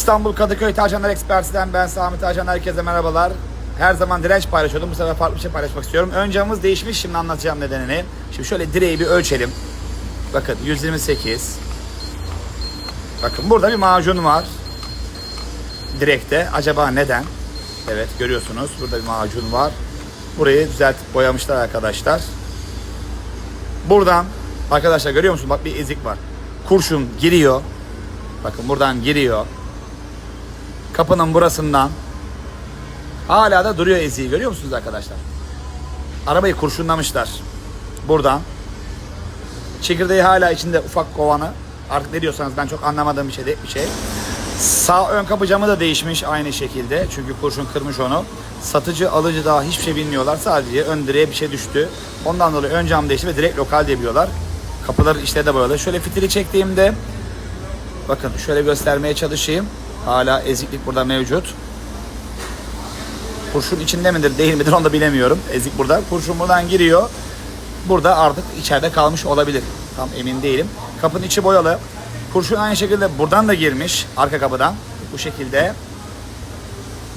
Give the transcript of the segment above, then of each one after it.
İstanbul Kadıköy Taşanlar Ekspertisi'den ben Sami Taşan. Herkese merhabalar. Her zaman direnç paylaşıyordum. Bu sefer farklı bir şey paylaşmak istiyorum. Ön camımız değişmiş. Şimdi anlatacağım nedenini. Şimdi şöyle direği bir ölçelim. Bakın 128. Bakın burada bir macun var. Direkte. Acaba neden? Evet görüyorsunuz. Burada bir macun var. Burayı düzeltip boyamışlar arkadaşlar. Buradan arkadaşlar görüyor musunuz? Bak bir ezik var. Kurşun giriyor. Bakın buradan giriyor. Kapının burasından hala da duruyor eziği görüyor musunuz arkadaşlar? Arabayı kurşunlamışlar. Buradan. Çekirdeği hala içinde ufak kovanı. Artık ne diyorsanız ben çok anlamadığım bir şey bir şey. Sağ ön kapı camı da değişmiş aynı şekilde. Çünkü kurşun kırmış onu. Satıcı, alıcı daha hiçbir şey bilmiyorlar. Sadece ön direğe bir şey düştü. Ondan dolayı ön cam değişti ve direkt lokal diye biliyorlar. Kapıları işte de boyalı. Şöyle fitili çektiğimde bakın şöyle göstermeye çalışayım. Hala eziklik burada mevcut. Kurşun içinde midir değil midir onu da bilemiyorum. Ezik burada. Kurşun buradan giriyor. Burada artık içeride kalmış olabilir. Tam emin değilim. Kapının içi boyalı. Kurşun aynı şekilde buradan da girmiş. Arka kapıdan. Bu şekilde.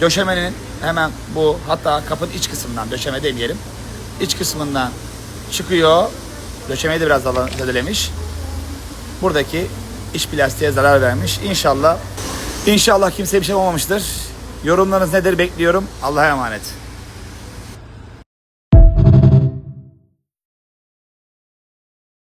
Döşemenin hemen bu hatta kapının iç kısmından döşeme demeyelim. İç kısmından çıkıyor. Döşemeyi de biraz zedelemiş. Buradaki iç plastiğe zarar vermiş. İnşallah İnşallah kimseye bir şey olmamıştır. Yorumlarınız nedir bekliyorum. Allah'a emanet.